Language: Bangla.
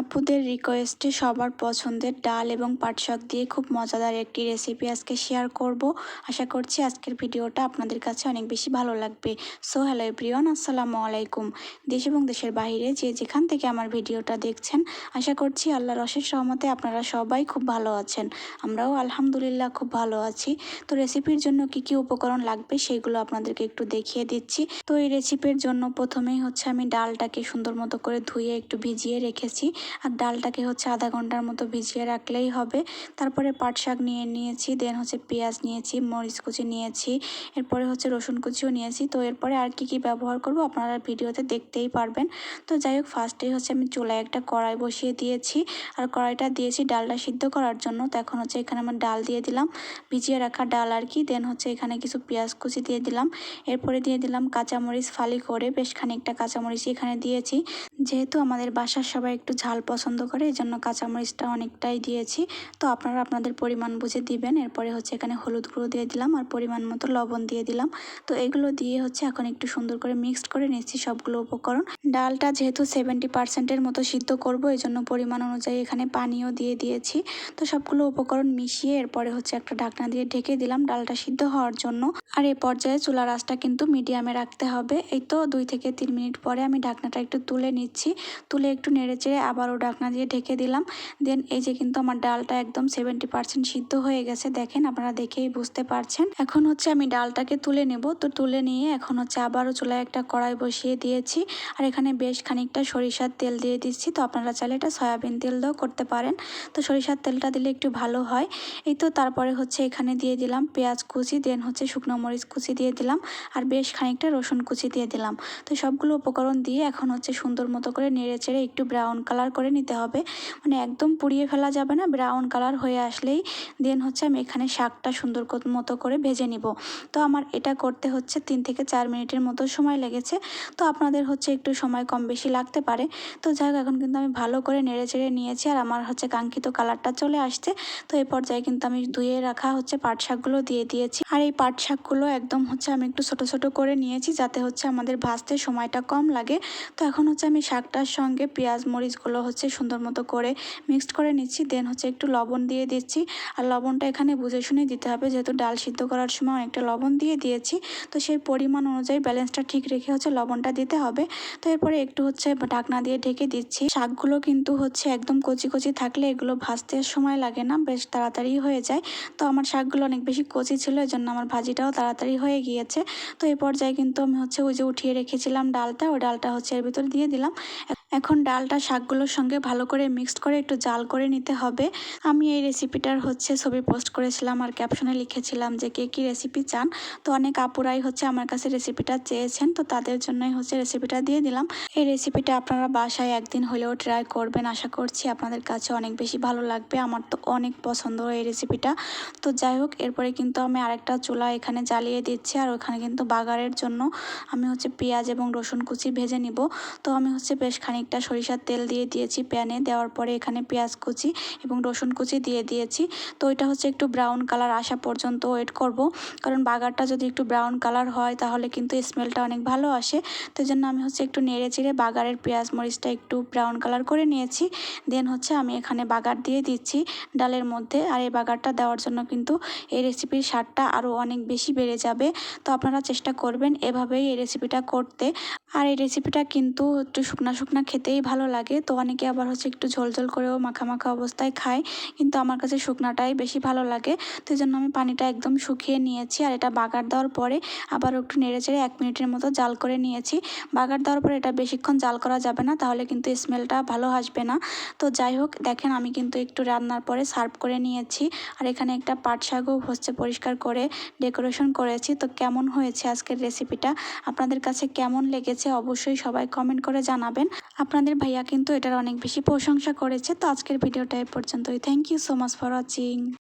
আপুদের রিকোয়েস্টে সবার পছন্দের ডাল এবং পাট শাক দিয়ে খুব মজাদার একটি রেসিপি আজকে শেয়ার করব। আশা করছি আজকের ভিডিওটা আপনাদের কাছে অনেক বেশি ভালো লাগবে। সো হ্যালো এভরিওয়ান আসসালামু আলাইকুম। দেশ এবং দেশের বাইরে যে যেখান থেকে আমার ভিডিওটা দেখছেন, আশা করছি আল্লাহর অশেষ সহমতে আপনারা সবাই খুব ভালো আছেন। আমরাও আলহামদুলিল্লাহ খুব ভালো আছি। তো রেসিপির জন্য কি কি উপকরণ লাগবে সেগুলো আপনাদেরকে একটু দেখিয়ে দিচ্ছি। তো এই রেসিপির জন্য প্রথমেই হচ্ছে আমি ডালটাকে সুন্দর মতো করে ধুয়ে একটু ভিজিয়ে রেখেছি। আর ডালটাকে হচ্ছে আধা ঘণ্টার মতো ভিজিয়ে রাখলেই হবে। তারপরে পাট শাক নিয়ে নিয়েছি দেন হচ্ছে পেঁয়াজ নিয়েছি, মরিচ কুচি নিয়েছি, এরপরে হচ্ছে রসুন কুচিও নিয়েছি। তো এরপরে আর কি কি ব্যবহার করব আপনারা ভিডিওতে দেখতেই পারবেন। তো যাই হোক ফার্স্টেই হচ্ছে আমি চুলায় একটা কড়াই বসিয়ে দিয়েছি। আর কড়াইটা দিয়েছি ডালটা সিদ্ধ করার জন্য। তো এখন হচ্ছে এখানে আমার ডাল দিয়ে দিলাম। ভিজিয়ে রাখা ডাল আর কি দেন হচ্ছে এখানে কিছু পেঁয়াজ কুচি দিয়ে দিলাম। এরপরে দিয়ে দিলাম কাঁচামরিচ ফালি করে বেশ খানিকটা কাঁচামরিচ এখানে দিয়েছি। যেহেতু আমাদের বাসার সবাই একটু ঝাল পছন্দ করে এই জন্য কাঁচামরিচটা অনেকটাই দিয়েছি। তো আপনারা আপনাদের পরিমাণ বুঝে দিবেন। এরপরে হচ্ছে এখানে হলুদ গুঁড়ো দিয়ে দিলাম আর পরিমাণ মতো লবণ দিয়ে দিলাম। তো এগুলো দিয়ে হচ্ছে এখন একটু সুন্দর করে মিক্সড করে নিচ্ছি সবগুলো উপকরণ। ডালটা যেহেতু সেভেন্টি পার্সেন্টের মতো সিদ্ধ করব এই জন্য পরিমাণ অনুযায়ী এখানে পানিও দিয়ে দিয়েছি। তো সবগুলো উপকরণ মিশিয়ে এরপরে হচ্ছে একটা ঢাকনা দিয়ে ঢেকে দিলাম ডালটা সিদ্ধ হওয়ার জন্য। আর এ পর্যায়ে চুলার আঁচটা কিন্তু মিডিয়ামে রাখতে হবে। এই তো দুই থেকে তিন মিনিট পরে আমি ঢাকনাটা একটু তুলে নিচ্ছি। তুলে একটু নেড়ে চেড়ে আবারও ঢাকনা দিয়ে ঢেকে দিলাম। দেন এই যে কিন্তু আমার ডালটা একদম সেভেন্টি পার্সেন্ট সিদ্ধ হয়ে গেছে, দেখেন আপনারা দেখেই বুঝতে পারছেন। এখন হচ্ছে আমি ডালটাকে তুলে নেব। তো তুলে নিয়ে এখন হচ্ছে আবারও চুলায় একটা কড়াই বসিয়ে দিয়েছি। আর এখানে বেশ খানিকটা সরিষার তেল দিয়ে দিচ্ছি। তো আপনারা চাইলে এটা সয়াবিন তেল দিয়েও করতে পারেন। তো সরিষার তেলটা দিলে একটু ভালো হয়। এই তো তারপরে হচ্ছে এখানে দিয়ে দিলাম পেঁয়াজ কুচি দেন হচ্ছে শুকনো মরিচ কুচি দিয়ে দিলাম। আর বেশ খানিকটা রসুন কুচি দিয়ে দিলাম। তো সবগুলো উপকরণ দিয়ে এখন হচ্ছে সুন্দর মতো করে নেড়ে চেড়ে একটু ব্রাউন কালার করে নিতে হবে। মানে একদম পুড়িয়ে ফেলা যাবে না ব্রাউন কালার হয়ে আসলেই দেন হচ্ছে আমি এখানে শাকটা সুন্দর মতো করে ভেজে নিব। তো আমার এটা করতে হচ্ছে তিন থেকে চার মিনিটের মতো সময় লেগেছে। তো আপনাদের হচ্ছে একটু সময় কম বেশি লাগতে পারে। তো যাই হোক এখন কিন্তু আমি ভালো করে নেড়ে চেড়ে নিয়েছি আর আমার হচ্ছে কাঙ্ক্ষিত কালারটা চলে আসছে। তো এই পর্যায়ে কিন্তু আমি ধুয়ে রাখা হচ্ছে পাট শাকগুলো দিয়ে দিয়েছি। আর এই পাট শাকগুলো একদম হচ্ছে আমি একটু ছোট ছোট করে নিয়েছি যাতে হচ্ছে আমাদের ভাজতে সময়টা কম লাগে। তো এখন হচ্ছে আমি শাকটার সঙ্গে পেঁয়াজ, মরিচগুলো হচ্ছে সুন্দর মতো করে মিক্সড করে নিচ্ছি। দেন হচ্ছে একটু লবণ দিয়ে দিচ্ছি। আর লবণটা এখানে বুঝে শুনে দিতে হবে, যেহেতু ডাল সিদ্ধ করার সময় অনেকটা লবণ দিয়ে দিয়েছি। তো সেই পরিমাণ অনুযায়ী ব্যালেন্সটা ঠিক রেখে হচ্ছে লবণটা দিতে হবে। তো এরপরে একটু হচ্ছে ঢাকনা দিয়ে ঢেকে দিচ্ছি। শাকগুলো কিন্তু হচ্ছে একদম কচি কচি থাকলে এগুলো ভাজতে সময় লাগে না, বেশ তাড়াতাড়ি হয়ে যায়। তো আমার শাকগুলো অনেক বেশি কচি ছিল এই জন্য আমার ভাজিটাও তাড়াতাড়ি হয়ে গিয়েছে। তো এই পর্যায়ে কিন্তু আমি হচ্ছে ওই যে উঠিয়ে রেখেছিলাম ডালটা, ওই ডালটা হচ্ছে এর ভিতরে দিয়ে দিলাম। এখন ডালটা শাকগুলোর সঙ্গে ভালো করে মিক্সড করে একটু জাল করে নিতে হবে। আমি এই রেসিপিটার হচ্ছে ছবি পোস্ট করেছিলাম আর ক্যাপশনে লিখেছিলাম যে কে কী রেসিপি চান। তো অনেক আপুরাই হচ্ছে আমার কাছে রেসিপিটা চেয়েছেন, তো তাদের জন্যই হচ্ছে রেসিপিটা দিয়ে দিলাম। এই রেসিপিটা আপনারা বাসায় একদিন হলেও ট্রাই করবেন, আশা করছি আপনাদের কাছে অনেক বেশি ভালো লাগবে। আমার তো অনেক পছন্দ এই রেসিপিটা তো যাই হোক, এরপরে কিন্তু আমি আরেকটা চুলা এখানে জ্বালিয়ে দিচ্ছি আর ওখানে কিন্তু বাগারের জন্য আমি হচ্ছে পেঁয়াজ এবং রসুন কুচি ভেজে নিব। তো আমি হচ্ছে বেশ খানিকটা সরিষার তেল দিয়ে দিয়েছি প্যানে। দেওয়ার পরে এখানে পেঁয়াজ কুচি এবং রসুন কুচি দিয়ে দিয়েছি। তো এটা হচ্ছে একটু ব্রাউন কালার আসা পর্যন্ত ওয়েট করব। কারণ বাগারটা যদি একটু ব্রাউন কালার হয়, তাহলে কিন্তু স্মেলটা অনেক ভালো আসে। তো জন্য আমি হচ্ছে একটু নেড়ে চিড়ে বাগারের পেঁয়াজ মরিচটা একটু ব্রাউন কালার করে নিয়েছি। দেন হচ্ছে আমি এখানে বাগার দিয়ে দিচ্ছি ডালের মধ্যে। আর এই বাগারটা দেওয়ার জন্য কিন্তু এই রেসিপির স্বাদটা আরও অনেক বেশি বেড়ে যাবে। তো আপনারা চেষ্টা করবেন এভাবেই এই রেসিপিটা করতে। আর এই রেসিপিটা কিন্তু একটু শুকনা শুকনা খেতেই ভালো লাগে। তো অনেকে আবার হচ্ছে একটু ঝোল ঝোল করেও মাখা মাখা অবস্থায় খায়। কিন্তু আমার কাছে শুকনাটাই বেশি ভালো লাগে। তো জন্য আমি পানিটা একদম শুকিয়ে নিয়েছি আর এটা বাগার দেওয়ার পরে আবার একটু নেড়ে চেড়ে এক মিনিটের মতো জাল করে নিয়েছি। বাগার দেওয়ার পরে এটা বেশিক্ষণ জাল করা যাবে না, তাহলে কিন্তু স্মেলটা ভালো আসবে না। তো যাই হোক, দেখেন আমি কিন্তু একটু রান্নার পরে সার্ভ করে নিয়েছি। আর এখানে একটা পাট শাকও হচ্ছে পরিষ্কার করে ডেকোরেশন করেছি। তো কেমন হয়েছে আজকের রেসিপিটা আপনাদের কাছে কেমন লেগেছে অবশ্যই সবাই কমেন্ট করে জানাবেন। আপনাদের ভাইয়া কিন্তু এটার অনেক বেশি প্রশংসা করেছে। তো আজকের ভিডিওটা এ পর্যন্তই। Thank you so much for watching